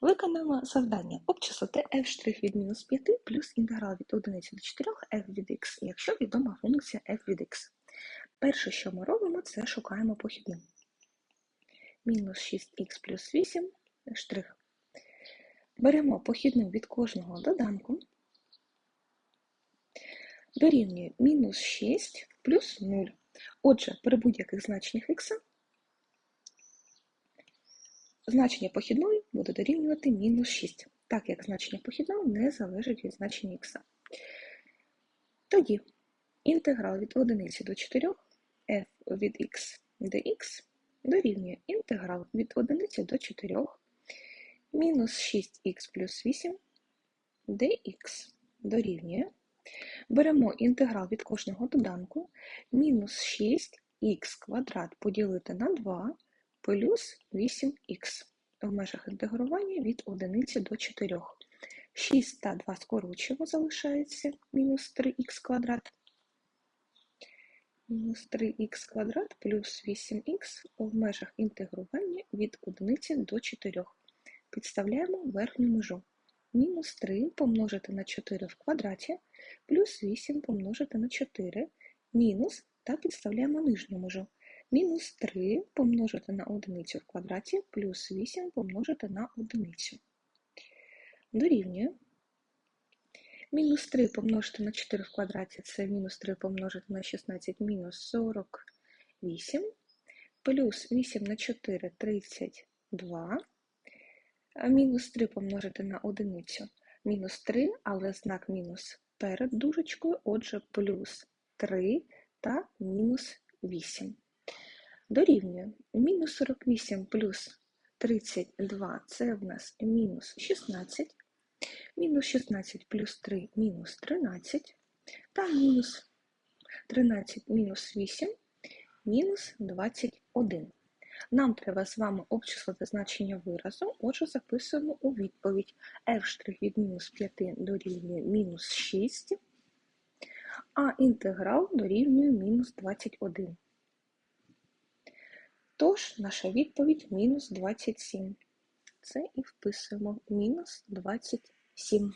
Виконаємо завдання обчислити f' від мінус 5 плюс інтеграл від 1 до 4 f від x, якщо відома функція f від x. Перше, що ми робимо, це шукаємо похідну. Мінус 6х плюс 8 штрих. Беремо похідну від кожного доданку, дорівнює мінус 6 плюс 0. Отже, при будь-яких значеннях х значення похідної буде дорівнювати мінус 6, так як значення похідної не залежить від значення х. Тоді інтеграл від 1 до 4 f від x dx дорівнює інтеграл від 1 до 4 мінус 6х плюс 8 dx дорівнює. Беремо інтеграл від кожного доданку мінус 6х квадрат поділити на 2 плюс 8х в межах інтегрування від 1 до 4. 6 та 2 скорочуємо, залишається мінус 3х квадрат. Мінус 3х квадрат плюс 8х в межах інтегрування від 1 до 4. Підставляємо верхню межу. Мінус 3 помножити на 4 в квадраті, плюс 8 помножити на 4, мінус та підставляємо нижню межу. Мінус 3 помножити на одиницю в квадраті плюс 8 помножити на одиницю. Дорівнює. Мінус 3 помножити на 4 в квадраті це мінус 3 помножити на 16 мінус 48, плюс 8 на 4 32, мінус 3 помножити на одиницю мінус 3, але знак мінус перед дужечкою, отже, плюс 3 та мінус 8 дорівнює. Мінус 48 плюс 32 це в нас мінус 16, мінус 16 плюс 3 мінус 13, та мінус 13 мінус 8 мінус 21. Нам треба з вами обчислити значення виразу, отже, записуємо у відповідь. F' від мінус 5 дорівнює мінус 6, а інтеграл дорівнює мінус 21. Тож, наша відповідь мінус 27. Це і вписуємо мінус 27.